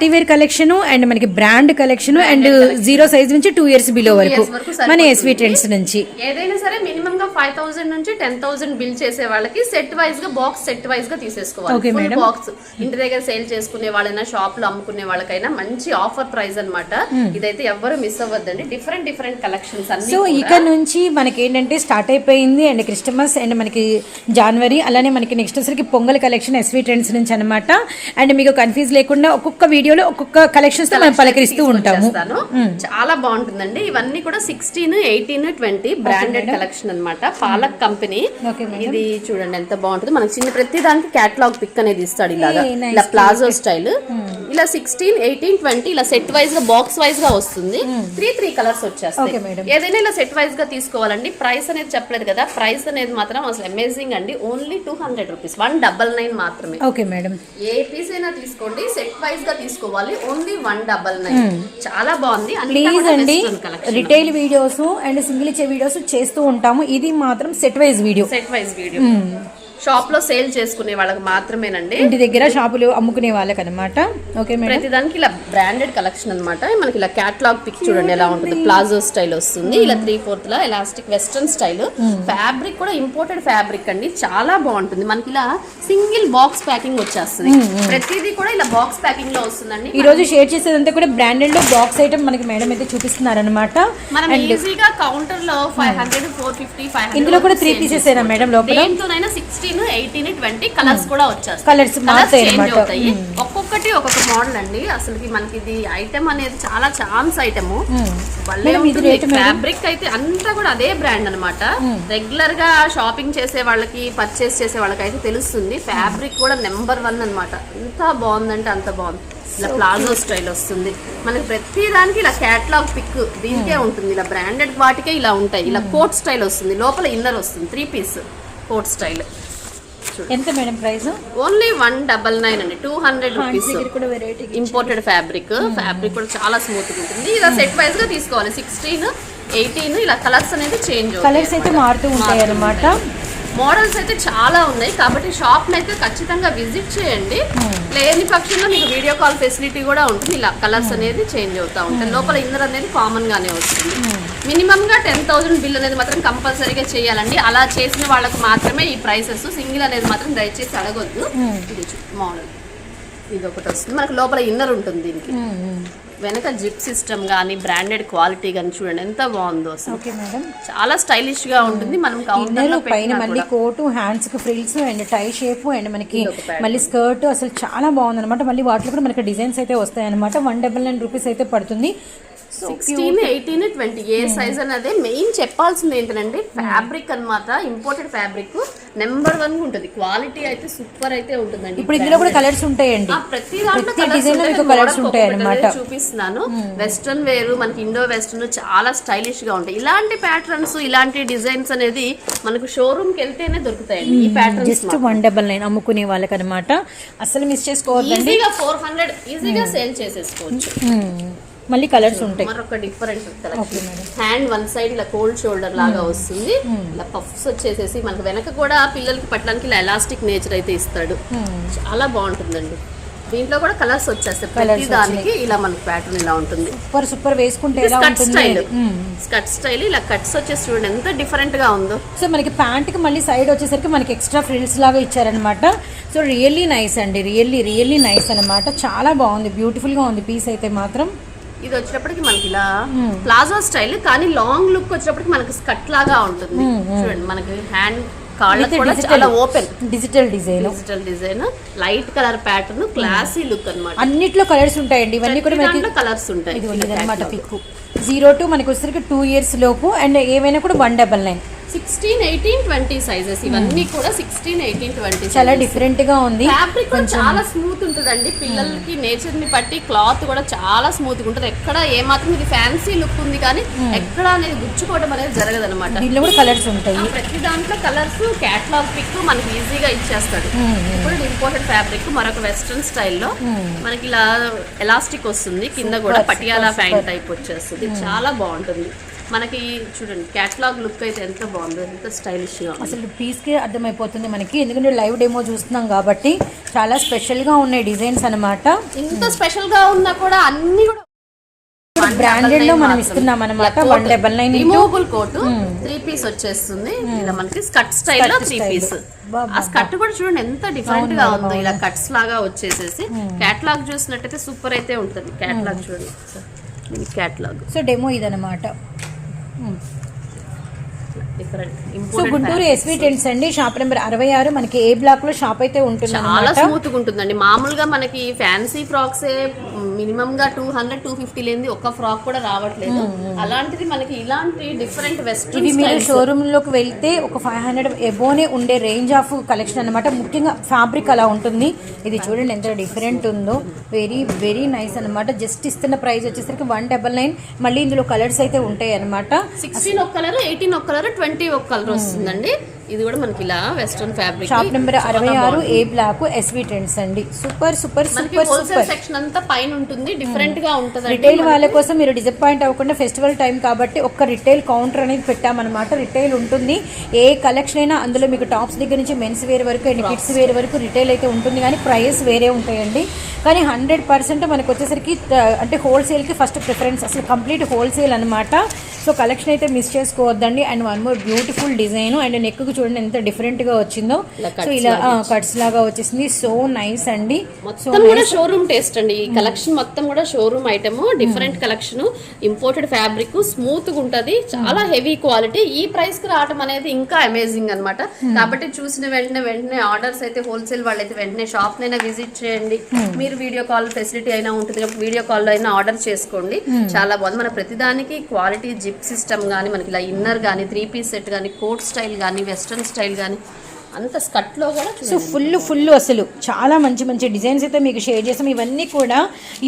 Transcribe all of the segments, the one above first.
Party wear collection and మనకి brand collection and zero size నుంచి two years below వరకు మన. ఎస్వి ట్రెండ్స్ నుంచి. ఏదైనా సరే మినిమం గా ఫైవ్ థౌసండ్ నుంచి టెన్ థౌసండ్ బిల్ చేసే వాళ్ళకి సెట్ వైజ్గా బాక్స్ సెట్ వైజ్గా తీసేసుకోవాలి. బాక్స్ ఇంటి దగ్గర సేల్ చేసుకునే వాళ్ళైనా షాప్లో అమ్ముకునే వాళ్ళకైనా మంచి ఆఫర్ ప్రైస్ అన్నమాట. ఇదైతే ఎవ్వరు మిస్ అవ్వద్దండి. డిఫరెంట్ డిఫరెంట్ కలెక్షన్స్ అన్ని సో. ఇక నుంచి మనకి ఏంటంటే స్టార్ట్ అయిపోయింది అండ్ క్రిస్టమస్ అండ్ మనకి జనవరి అలానే మనకి నెక్స్ట్ వచ్చరికి పొంగల్ కలెక్షన్ ఎస్వి ట్రెండ్స్ నుంచి అనమాట అండ్ మీకు కన్ఫ్యూజ్ లేకుండా ఒక్కొక్క వీడియోలో ఒక్కొక్క కలెక్షన్స్తో మనం పలకరిస్తూ ఉంటాము. చాలా బాగుంటుందండి. ఇవన్నీ కూడా sixteen eighteen twenty branded collection అన్నమాట. పాలక్ కంపెనీ. ఇది చూడండి ఎంత బాగుంటుంది. మనకి చిన్న ప్రతి దానికి క్యాటలాగ్ పిక్ అనేది ఇస్తాడు ఇలాగా. ఇలా ప్లాజో స్టైల్. ఇలా సిక్స్టీన్ ఎయిటీన్ ట్వంటీ ఇలా సెట్ వైజ్గా బాక్స్ వైజ్గా వస్తుంది. త్రీ త్రీ కలర్స్ వచ్చేస్తాయి. ఏదైనా ఇలా సెట్ వైజ్గా తీసుకోవాలండి ప్రైస్ అనేది చెప్పలేదు కదా ప్రైస్ అనేది మాత్రం అసలు అమేజింగ్ అండి. Only two hundred rupees one double nine మాత్రమే. ఓకే మేడం ఏ పీస్ అయినా తీసుకోండి సెట్ వైజ్గా తీసుకోవాలి ఓన్లీ వన్ డబల్ నైన్ చాలా బాగుంది. ప్లీజ్ అండి. రిటైల్ వీడియోస్ అండ్ సింగిల్ ఇచ్చే వీడియోస్ చేస్తూ ఉంటాము. ఇది మాత్రం set wise video set wise video షాప్లో సేల్ చేసుకునే వాళ్ళకి మాత్రమేనండి. ఇంటి దగ్గర షాపులు అమ్ముకునే వాళ్ళకి అనమాట ఓకే మేడం. ప్రతి దానికి ఇలా బ్రాండెడ్ కలెక్షన్ అన్నమాట. మనకి ఇలా క్యాటలాగ్ పిక్ చూడండి ఎలా ఉంటుంది. ప్లాజో స్టైల్ వస్తుంది ఇలా త్రీ ఫోర్త్ లా ఎలాస్టిక్ వెస్ట్రన్ స్టైల్ ఫ్యాబ్రిక్ కూడా ఇంపోర్టెడ్ ఫ్యాబ్రిక్ అండి. చాలా బాగుంటుంది. మనకి ఇలా సింగిల్ బాక్స్ ప్యాకింగ్ వచ్చేస్తుంది. ప్రతిదీ కూడా ఇలా బాక్స్ ప్యాకింగ్లో వస్తుందండి. ఈ రోజు షేర్ చేసేదంతా కూడా బ్రాండెడ్లో బాక్స్ ఐటమ్ మనకి మేడం అయితే చూపిస్తున్నారనమాట మనం ఈజీగా కౌంటర్లో five hundred four fifty five ఇందులో కూడా త్రీ పీసెస్ ఏనా మేడం లోపల? దేంతోనైనా సిక్స్టీన్ ఎయిటీన్ ట్వంటీ కలర్స్ కూడా వచ్చేస్తాయి. మారుతాయి చేంజ్. అవుతాయి. ఒక్కొక్కటి ఒక్కొక్క మోడల్ అండి. అసలుకి మనకి ఇది ఐటమ్ అనేది చాలా ఛాన్స్ ఐటమ్? ఫ్యాబ్రిక్ అయితే అంతా కూడా అదే బ్రాండ్ అన్నమాట. రెగ్యులర్గా షాపింగ్ చేసే వాళ్ళకి పర్చేస్ చేసే వాళ్ళకి అయితే తెలుస్తుంది ఫ్యాబ్రిక్ కూడా నెంబర్ వన్ అన్నమాట. ఎంత బాగుందంటే అంత బాగుంది. ఇలా ప్లాజో స్టైల్ వస్తుంది. మనకి ప్రతి దానికి ఇలా క్యాట్లాగ్ పిక్ దీనికే ఉంటుంది. ఇలా బ్రాండెడ్ వాటికే ఇలా ఉంటాయి. ఇలా కోట్ స్టైల్ వస్తుంది. లోపల ఇన్నర్ వస్తుంది. త్రీ పీస్ కోట్ స్టైల్ ఎంత madam price? Only one double nine అండి. టూ హండ్రెడ్ రూపీస్ దగ్గర కూడా వెరైటీ ఇంపోర్టెడ్ ఫ్యాబ్రిక్ ఫ్యాబ్రిక్ కూడా చాలా స్మూత్ ఉంటుంది. ఇలా సెట్ వైజ్గా తీసుకోవాలి. సిక్స్టీన్ ఎయిటీన్ ఇలా కలర్స్ అనేది చేంజ్ కలర్స్ అయితే మారుతూ ఉంటాయి అనమాట మోడల్స్ అయితే చాలా ఉన్నాయి. కాబట్టి షాప్ అయితే ఖచ్చితంగా విజిట్ చేయండి. లేని పక్షంలో మీకు వీడియో కాల్ ఫెసిలిటీ కూడా ఉంటుంది. ఇలా కలర్స్ అనేది చేంజ్ అవుతా ఉంటాయి. లోపల ఇన్నర్ అనేది కామన్ గానే వస్తుంది. మినిమం గా టెన్ థౌసండ్ బిల్ అనేది మాత్రం కంపల్సరీగా చేయాలండి. అలా చేసిన వాళ్ళకి మాత్రమే ఈ ప్రైసెస్ సింగిల్ అనేది మాత్రం దయచేసి అడగొద్దు. ఇది మోడల్ ఇది ఒకటి వస్తుంది. మనకు లోపల ఇన్నర్ ఉంటుంది దీనికి. వెనక జిప్ సిస్టమ్ కానీ బ్రాండెడ్ క్వాలిటీ కానీ చూడండి ఎంత బాగుందో అసలు. Okay madam. చాలా స్టైలిష్గా ఉంటుంది. మనం ఇన్నర్ పైన మళ్ళీ. కోటు హ్యాండ్స్కి frills and tie shape and మనకి. మళ్ళీ స్కర్ట్ అసలు చాలా బాగుంది అనమాట మళ్ళీ వాటిలో కూడా మనకి డిజైన్స్ అయితే వస్తాయి అనమాట వన్ డబల్ నైన్ రూపీస్ అయితే పడుతుంది. సిక్స్టీన్ ఎయిటీన్ ట్వంటీ ఏ సైజ్ అనేది మెయిన్ చెప్పాల్సింది ఏంటంటే ఫ్యాబ్రిక్ అన్నమాట. Imported fabric. నెంబర్ వన్ ఉంటుంది. క్వాలిటీ అయితే సూపర్ అయితే ఉంటుందండి. ఇప్పుడు ఇందులో కూడా కలర్స్ ఉంటాయండి. ప్రతి దాంట్లో design లో ఉంటాయి. మీకు అన్నమాట. చూపిస్తున్నాను. వెస్ట్రన్ వేరు మనకి ఇండో వెస్ట్రన్ చాలా స్టైలిష్గా ఉంటాయి. ఇలాంటి ప్యాటర్న్స్ ఇలాంటి డిజైన్స్ అనేది మనకు షోరూమ్కి వెళ్తేనే దొరుకుతాయండి. ఈ patterns just one double nine అమ్ముకునే వాళ్ళకి అనమాట అసలు మిస్ చేసుకోవద్దండి. ఈజీగా ఫోర్ హండ్రెడ్ ఈజీగా సేల్ చేసేసుకోవచ్చు. మళ్ళీ కలర్స్ ఉంటాయి. మరొక different collection hand one side ఇలా కోల్డ్ షోల్డర్ లాగా వస్తుంది. ఇలా పఫ్స్ వచ్చేసేసి మనకు వెనక కూడా పిల్లలకి పట్టడానికి ఇలా ఎలాస్టిక్ నేచర్ అయితే ఇస్తాడు. చాలా బాగుంటుందండి. దీంట్లో కూడా కలర్స్ వచ్చేస్తాయి. ప్రతి దానికి ఇలా మనకి ప్యాటర్న్ ఇలా ఉంటుంది. సూపర్ సూపర్ వేసుకుంటే స్కట్ ఉంటుంది? స్టైల్. స్కట్ స్టైల్ ఇలా కట్స్ వచ్చేసి చూడండి ఎంత డిఫరెంట్గా ఉందో. సో మనకి ప్యాంట్కి మళ్ళీ సైడ్ వచ్చేసరికి మనకి ఎక్స్ట్రా ఫ్రిల్స్ లాగా ఇచ్చారనమాట సో రియల్లీ నైస్ అండి. రియల్లీ రియల్లీ నైస్ అనమాట చాలా బాగుంది. బ్యూటిఫుల్గా ఉంది. పీస్ అయితే మాత్రం. ఇది వచ్చేటప్పటికి మనకి ఇలా ప్లాజో స్టైల్ కానీ లాంగ్ లుక్ వచ్చేటప్పటికి మనకి స్కట్ లాగా ఉంటుంది. చూడండి మనకి హ్యాండ్ కాళ్ళకు కూడా చాలా open digital design digital design light colour pattern classy look అన్నమాట. అన్నిట్లో కలర్స్ ఉంటాయండి ఇవన్నీ కూడా మనకి కలర్స్ ఉంటాయి. ఇది అనమాట పిక్ జీరో టు మనకి వచ్చేసరికి టూ ఇయర్స్ లోపు అండ్ ఏమైనా కూడా one double nine sixteen eighteen twenty sizes ఇవన్నీ కూడా సిక్స్టీన్ ఎయిటీన్ ట్వంటీ చాలా డిఫరెంట్గా ఉంది. ఫ్యాబ్రిక్ కూడా చాలా స్మూత్ ఉంటుందండి. పిల్లలకి నేచర్ని బట్టి క్లాత్ కూడా చాలా స్మూత్గా ఉంటుంది. ఎక్కడ ఏ మాత్రం ఇది ఫ్యాన్సీ లుక్ ఉంది కానీ ఎక్కడ అనేది గుచ్చుకోవడం అనేది జరగదు అనమాట దీనిలో కూడా కలర్స్ ఉంటాయి. ప్రతి దాంట్లో కలర్స్ క్యాట్లాగ్ పిక్ మనకి ఈజీగా ఇచ్చేస్తాడు. ఇప్పుడు ఇంపోర్టెడ్ ఫ్యాబ్రిక్ మరొక వెస్ట్రన్ స్టైల్లో మనకి ఇలా ఎలాస్టిక్ వస్తుంది. కింద కూడా పటియాలా ప్యాంట్ టైప్ వచ్చేస్తుంది. చాలా బాగుంటుంది. మనకి చూడండి క్యాటలాగ్ లుక్ అయితే ఎంత బాగుందో ఎంత స్టైలిష్గా ఉంది. అసలు పీస్కే అర్థమైపోతుంది మనకి. ఎందుకంటే లైవ్ డెమో చూస్తున్నాం కాబట్టి చాలా స్పెషల్గా ఉన్నాయి డిజైన్స్ అన్నమాట. ఇంత స్పెషల్గా ఉన్నా కూడా అన్ని కూడా బ్రాండెడ్లో మనం ఇస్తున్నాం అనమాట one double nine removable coat three piece వచ్చేస్తుంది. ఇలా మనకి స్కట్ స్టైల్లో త్రీ పీస్ ఆ స్కట్ కూడా చూడండి ఎంత డిఫరెంట్గా ఉందో. ఇలా కట్స్ లాగా వచ్చేసేసి క్యాట్లాగ్ చూసినట్టయితే సూపర్ అయితే ఉంటుంది. క్యాట్లాగ్ చూడండి. ఇది క్యాట్లాగ్ సో డెమో ఇదనమాట 嗯。different so Guntur SV trends అండి. షాప్ నెంబర్ అరవై ఆరు మనకి ఏ బ్లాక్లో షాప్ అయితే ఉంటుంది చాలా స్మూత్గా ఉంటుందండి. మామూలుగా మనకి ఫ్యాన్సీ ఫ్రాక్స్ మినిమం గా టూ హండ్రెడ్ టూ ఫిఫ్టీ లేని ఒక్క ఫ్రాక్ కూడా రావట్లేదు. అలాంటిది మనకి ఇలాంటి డిఫరెంట్ వెస్ట్రన్ మీరు షోరూమ్లోకి వెళ్తే ఒక ఫైవ్ హండ్రెడ్ ఎబోనే ఉండే రేంజ్ ఆఫ్ కలెక్షన్ అన్నమాట. ముఖ్యంగా ఫ్యాబ్రిక్ అలా ఉంటుంది. ఇది చూడండి ఎంత డిఫరెంట్ ఉందో. వెరీ వెరీ నైస్ అన్నమాట. జస్ట్ ఇస్తున్న ప్రైస్ వచ్చేసరికి వన్ డబల్ నైన్ మళ్ళీ ఇందులో కలర్స్ అయితే ఉంటాయి అన్నమాట సిక్స్టీన్ ఒక కలర్ ఎయిటీన్ ఒక కలర్ ట్వంటీ ఒక కలర్ వస్తుందండి. ఇది కూడా మనకి ఇలా వెస్ట్రన్ ఫ్యాబ్రిక్. షాప్ నెంబర్ అరవై ఆరు ఏ బ్లాక్ ఎస్వి ట్రెండ్స్ అండి. Super super super super. Section అంతా పైన ఉంటుంది. డిఫరెంట్గా ఉంటుంది రిటైల్ వాళ్ళ కోసం మీరు డిసప్పాయింట్ అవ్వకుండా ఫెస్టివల్ టైం కాబట్టి ఒక్క రిటైల్ కౌంటర్ అనేది పెట్టామన్నమాట. రిటైల్ ఉంటుంది. ఏ కలెక్షన్ అయినా అందులో మీకు టాప్స్ దగ్గర నుంచి మెన్స్ వేర్ వరకు అండ్ కిడ్స్ వేర్ వరకు రిటైల్ అయితే ఉంటుంది. కానీ ప్రైస్ వేరే ఉంటాయండి. కానీ హండ్రెడ్ పర్సెంట్ మనకు వచ్చేసరికి అంటే హోల్సేల్కి ఫస్ట్ ప్రిఫరెన్స్ అసలు కంప్లీట్ హోల్సేల్ అనమాట సో కలెక్షన్ అయితే మిస్ చేసుకోవద్దండి. And one more beautiful design and neck చూడండి ఎంత డిఫరెంట్గా వచ్చిందో. ఇలా సో ఇలా కట్స్ లాగా వచ్చేసింది. సో నైస్ అండి. మొత్తం కూడా షోరూమ్ టేస్ట్ అండి. ఈ కలెక్షన్ మొత్తం కూడా showroom item different collection imported fabric స్మూత్గా ఉంటది. చాలా హెవీ క్వాలిటీ ఈ ప్రైస్కి రావడం అనేది ఇంకా అమేజింగ్ అన్నమాట. కాబట్టి చూసిన వెంటనే వెంటనే ఆర్డర్స్ అయితే హోల్సేల్ వాళ్ళైతే వెంటనే షాప్ నైనా విజిట్ చేయండి మీరు వీడియో కాల్ ఫెసిలిటీ అయినా ఉంటుంది వీడియో కాల్ అయినా ఆర్డర్ చేసుకోండి. చాలా బాగుంది. మన ప్రతిదానికి క్వాలిటీ జిప్ సిస్టమ్ కానీ మనకి ఇలా ఇన్నర్ కానీ త్రీ పీస్ సెట్ కానీ కోట్ స్టైల్ కానీ వెస్ట్రన్ స్టైల్ కానీ అంత స్కట్లో కూడా సో ఫుల్ ఫుల్ అసలు. చాలా మంచి మంచి డిజైన్స్ అయితే మీకు షేర్ చేసాం. ఇవన్నీ కూడా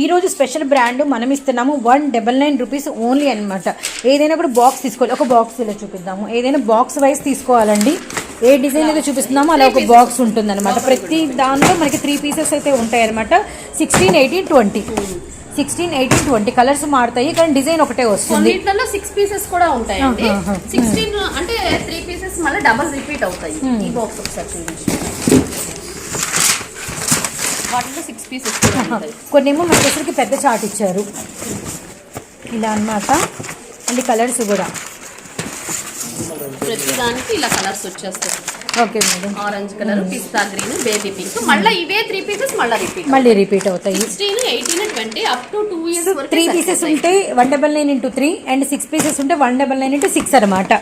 ఈరోజు స్పెషల్ బ్రాండ్ మనం ఇస్తున్నాము. One double nine rupees only అనమాట ఏదైనా కూడా బాక్స్ తీసుకోవాలి. ఒక బాక్స్ ఇలా చూపిద్దాము. ఏదైనా బాక్స్ వైజ్ తీసుకోవాలండి. ఏ డిజైన్ అయితే చూపిస్తున్నామో అలా ఒక బాక్స్ ఉంటుంది అనమాట ప్రతి దాంట్లో మనకి త్రీ పీసెస్ అయితే ఉంటాయి అనమాట sixteen eighteen twenty sixteen eighteen twenty colours మారుతాయి. కానీ డిజైన్ ఒకటే వస్తుంది. సిక్స్ పీసెస్ కూడా ఉంటాయండి. ఆహా, సిక్స్టీన్ అంటే త్రీ పీసెస్ మళ్ళీ డబల్ రిపీట్ అవుతాయి. ఈ బాక్స్ ఒకసారి వాటిలో సిక్స్ పీసెస్ కూడా ఉంటాయి. కొన్ని ఏమో మనకి అసలుకి పెద్ద చాట్ ఇచ్చారు. ఇలా అన్నమాట. అండ్ కలర్స్ కూడా. ప్రతి దానికి ఇలా కలర్స్ వచ్చేస్తాయి. ఓకే మేడం ఆరెంజ్ కలర్ పిస్తా గ్రీన్ బేబీ పింక్ మళ్ళీ ఇవే త్రీ పీసెస్ మళ్ళీ రిపీట్ మళ్ళీ రిపీట్ అవుతాయి. Sixteen eighteen twenty up to two years వరకు త్రీ పీసెస్ ఉంటే one double nine into three and six pieces ఉంటే one double nine into six అనమాట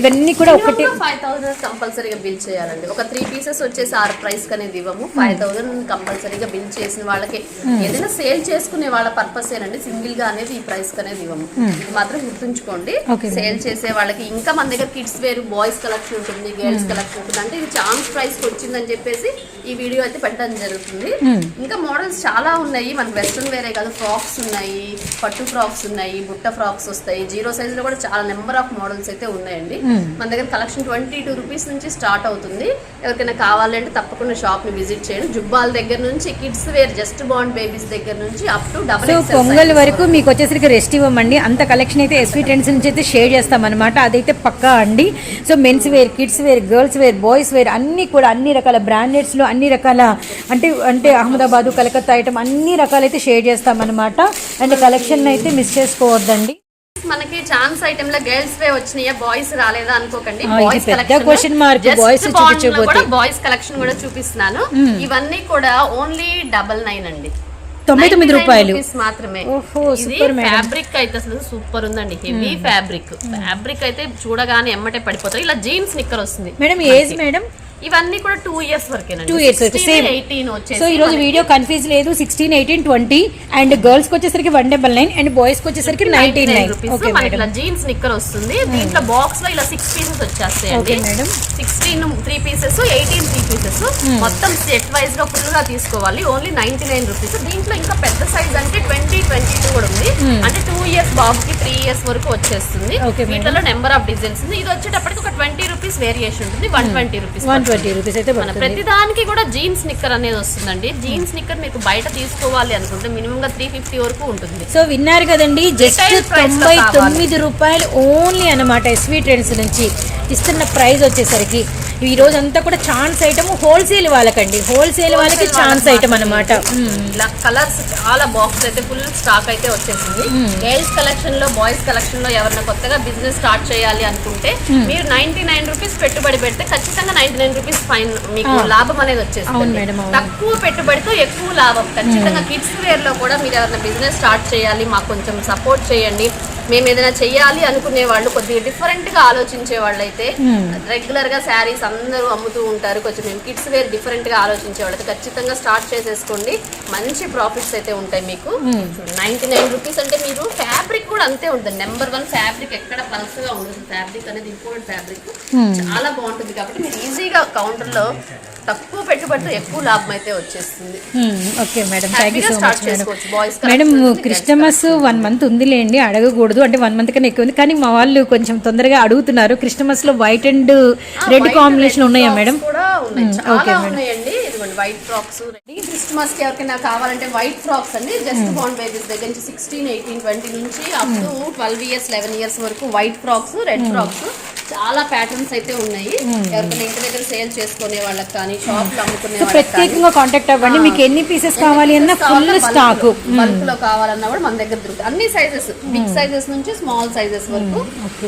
ఇవన్నీ కూడా ఒకటి ఫైవ్ థౌసండ్ కంపల్సరీగా బిల్ చేయాలండి. ఒక త్రీ పీసెస్ వచ్చేసి ఆరు ప్రైస్ అనేది ఇవ్వము. ఫైవ్ థౌసండ్ కంపల్సరీగా బిల్ చేసిన వాళ్ళకి. ఏదైనా సేల్ చేసుకునే వాళ్ళ పర్పస్ ఏనండి సింగిల్గా అనేది ఈ ప్రైస్ అనేది ఇవ్వము. ఇది మాత్రం గుర్తుంచుకోండి. సేల్ చేసే వాళ్ళకి ఇంకా మన దగ్గర కిడ్స్ వేరు బాయ్స్ కలెక్షన్ ఉంటుంది గర్ల్స్ కలెక్షన్ ఉంటుంది. అంటే ఇది ఛాన్స్ ప్రైస్ వచ్చిందని చెప్పేసి ఈ వీడియో అయితే పెట్టడం జరుగుతుంది. ఇంకా మోడల్స్ చాలా ఉన్నాయి. మనకి వెస్ట్రన్ వేరే కాదు. ఫ్రాక్స్ ఉన్నాయి పట్టు ఫ్రాక్స్ ఉన్నాయి బుట్ట ఫ్రాక్స్ వస్తాయి. జీరో సైజ్లో కూడా చాలా నెంబర్ ఆఫ్ మోడల్స్ అయితే ఉన్నాయండి. మన దగ్గర కలెక్షన్ ట్వంటీ టూ రూపీస్ నుంచి స్టార్ట్ అవుతుంది. ఎవరికైనా కావాలంటే తప్పకుండా షాప్ని విజిట్ చేయండి. జుబ్బాల దగ్గర నుంచి కిడ్స్ వేర్ జస్ట్ బాండ్ బేబీస్ దగ్గర నుంచి అప్ టు డబల్ పొంగల్ వరకు మీకు వచ్చేసరికి రెస్ట్ ఇవ్వమండి. అంత కలెక్షన్ అయితే ఎస్వీ ట్రెండ్స్ నుంచి అయితే షేర్ చేస్తాం అనమాట అదైతే పక్కా అండి. So men's wear kids wear girls wear boys wear అన్ని కూడా అన్ని రకాల బ్రాండెడ్స్లో అన్ని రకాల అంటే అంటే అహ్మదాబాదు కలకత్తా ఐటమ్ అన్ని రకాలైతే షేర్ చేస్తామన్నమాట. అండ్ కలెక్షన్ అయితే మిస్ చేసుకోవద్దండి. మనకి ఛాన్స్ ఐటమ్లో గర్ల్స్ వే వచ్చినాయా? బాయ్స్ రాలేదా అనుకోకండి. బాయ్స్. Boys చూపించకపోతే. బాయ్స్ కలెక్షన్ కూడా చూపిస్తున్నాను. ఇవన్నీ కూడా ఓన్లీ డబల్ నైన్ అండి. తొంభై తొమ్మిది 99 రూపాయలు. మాత్రమే. madam. ఫ్యాబ్రిక్ అయితే అసలు సూపర్ ఉందండి. హెవీ ఫ్యాబ్రిక్ ఫ్యాబ్రిక్ అయితే చూడగానే ఎమ్మటే పడిపోతారు. ఇలా జీన్స్ నిక్కర్ వస్తుంది. Madam age madam? ఇవన్నీ కూడా టూ ఇయర్స్ వరకేనండి. టూ ఇయర్స్ వరకు సేమ్ ఎయిటీన్ వచ్చేసి సో ఈ రోజు వీడియో కన్ఫ్యూజ్ లేదు. సిక్స్టీన్ ఎయిటీన్ ట్వంటీ అండ్ గర్ల్స్కి వచ్చేసరికి వన్ డబల్ నైన్ అండ్ బాయ్స్కి వచ్చేసరికి నైన్టీన్ నైన్ ఓకే మేడం ఇలా జీన్స్ నిక్కర్ వస్తుంది. దీంట్లో బాక్స్లో ఇలా సిక్స్ పీసెస్ వచ్చేస్తాయండి. Okay, madam. Sixteen three pieces eighteen three pieces మొత్తం సెట్ వైజ్గా ఫుల్గా తీసుకోవాలి. ఓన్లీ నైన్టీ నైన్ రూపీస్ దీంట్లో ఇంకా పెద్ద సైజ్ అంటే ట్వంటీ ట్వంటీ టూ కూడా ఉంది. అంటే టూ ఇయర్స్ బాబుకి త్రీ ఇయర్స్ వరకు వచ్చేస్తుంది. వీటిలో నెంబర్ ఆఫ్ డిజైన్స్ ఉంది. ఇది వచ్చేటప్పటికి ఒక ట్వంటీ రూపీస్ వేరియేషన్ ఉంటుంది. One twenty rupees twenty rupees అయితే మన ప్రతి దానికి కూడా జీన్స్ నిక్కర్ అనేది వస్తుందండి. జీన్స్ నిక్కర్ మీకు బయట తీసుకోవాలి అనుకుంటే మినిమం గా త్రీ ఫిఫ్టీ వరకు ఉంటుంది. సో విన్నారు కదండి జస్ట్ తొంభై. తొమ్మిది రూపాయలు ఓన్లీ అనమాట ఎస్వీ ట్రెండ్స్ నుంచి. ఇస్తున్న ప్రైస్ వచ్చేసరికి. ఈ రోజు అంతా కూడా ఛాన్స్ ఐటమ్ హోల్సేల్ వాళ్ళకండి. హోల్సేల్ వాళ్ళకి ఛాన్స్ ఐటమ్ అనమాట ఇలా కలర్స్ చాలా బాక్స్ అయితే ఫుల్ స్టాక్ అయితే వచ్చేసింది. గర్ల్స్ కలెక్షన్లో బాయ్స్ కలెక్షన్లో ఎవరైనా కొత్తగా బిజినెస్ స్టార్ట్ చేయాలి అనుకుంటే మీరు నైన్టీ నైన్ రూపీస్ పెట్టుబడి పెడితే ఖచ్చితంగా నైన్టీ నైన్ రూపీస్ ఫైన్ మీకు లాభం అనేది వచ్చేస్తుంది. అవును. తక్కువ పెట్టుబడితో ఎక్కువ లాభం. ఖచ్చితంగా కిడ్స్ వేర్లో కూడా మీరు ఎవరైనా బిజినెస్ స్టార్ట్ చేయాలి మాకు కొంచెం సపోర్ట్ చేయండి. మేము ఏదైనా చేయాలి అనుకునే వాళ్ళు కొద్దిగా డిఫరెంట్గా ఆలోచించే వాళ్ళు అయితే రెగ్యులర్గా శారీస్ అందరూ అమ్ముతూ ఉంటారు. కొంచెం మేము కిడ్స్ వేర్ డిఫరెంట్గా ఆలోచించే వాళ్ళకి ఖచ్చితంగా స్టార్ట్ చేసేసుకోండి. మంచి ప్రాఫిట్స్ అయితే ఉంటాయి మీకు. నైన్టీ నైన్ రూపీస్ అంటే మీరు ఫ్యాబ్రిక్ కూడా అంతే ఉంటుంది. నెంబర్ వన్ ఫ్యాబ్రిక్ ఎక్కడ పల్స్గా ఉండదు. ఫ్యాబ్రిక్ అనేది ఇంపోర్టెడ్ ఫ్యాబ్రిక్ చాలా బాగుంటుంది కాబట్టి మీరు ఈజీగా కౌంటర్లో తక్కువ పెట్టుబడితో ఎక్కువ లాభం అయితే వచ్చేస్తుంది. Okay madam thank you so start much madam Christmas one month ఉందిలేండి. అడగకూడదు. అంటే వన్ మంత్ కన్నా ఎక్కువ ఉంది. కానీ మా వాళ్ళు కొంచెం తొందరగా అడుగుతున్నారు. క్రిస్టమస్లో వైట్ అండ్ రెడ్ కాంబినేషన్ ఉన్నాయా madam? Okay madam. White frocks క్రిస్మస్కి ఎవరికైనా కావాలంటే వైట్ ఫ్రాక్స్ అండి. జస్ట్ బాండ్ బేబీస్ దగ్గర నుంచి సిక్స్టీన్ ఎయిటీన్ ట్వంటీ నుంచి up to twelve years eleven years వరకు వైట్ ఫ్రాక్స్ రెడ్ ఫ్రాక్స్ చాలా ప్యాటర్న్స్ అయితే ఉన్నాయి. ఎవరికైనా ఇంటి దగ్గర సేల్ చేసుకునే వాళ్ళకి కానీ షాప్లో అమ్ముకునే ప్రత్యేకంగా కాంటాక్ట్ అవ్వండి. మీకు ఎన్ని పీసెస్ కావాలి అన్న ఫుల్ స్టాక్ బల్క్లో కావాలన్నా కూడా మన దగ్గర దొరుకుతాయి. అన్ని సైజెస్ బిగ్ సైజెస్ నుంచి స్మాల్ సైజెస్ వరకు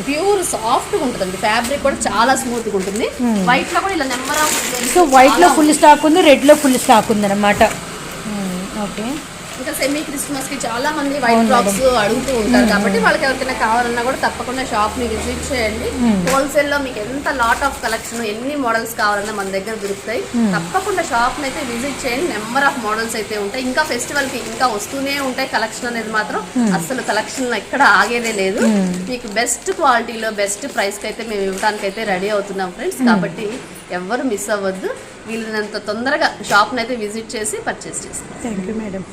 ప్యూర్ సాఫ్ట్గా ఉంటుందండి. ఫ్యాబ్రిక్ కూడా చాలా స్మూత్గా ఉంటుంది. వైట్లో కూడా ఇలా నెంబర్ ఆఫ్ సో వైట్లో ఫుల్ స్టాక్ ఉంది. రెడ్లో ఫుల్ స్టాక్ ఉంది అనమాట ఓకే ఇంకా సెమీ క్రిస్మస్కి చాలా మంది వైట్ ఫ్రాక్స్ అడుగుతూ ఉంటారు కాబట్టి వాళ్ళకి ఎవరికైనా కావాలన్నా కూడా తప్పకుండా షాప్ని విజిట్ చేయండి. హోల్సేల్లో మీకు ఎంత లాట్ ఆఫ్ కలెక్షన్ ఎన్ని మోడల్స్ కావాలన్నా మన దగ్గర దొరుకుతాయి. తప్పకుండా షాప్ని అయితే విజిట్ చేయండి. నెంబర్ ఆఫ్ మోడల్స్ అయితే ఉంటాయి. ఇంకా ఫెస్టివల్కి ఇంకా వస్తూనే ఉంటాయి కలెక్షన్ అనేది మాత్రం. అసలు కలెక్షన్ ఎక్కడ ఆగేదే లేదు. మీకు బెస్ట్ క్వాలిటీలో బెస్ట్ ప్రైస్కి అయితే మేము ఇవ్వడానికి అయితే రెడీ అవుతున్నాం ఫ్రెండ్స్ కాబట్టి ఎవ్వరు మిస్ అవ్వద్దు. వీళ్ళనంత తొందరగా షాప్ అయితే విజిట్ చేసి పర్చేస్ చేస్తారు థ్యాంక్ యూ మేడం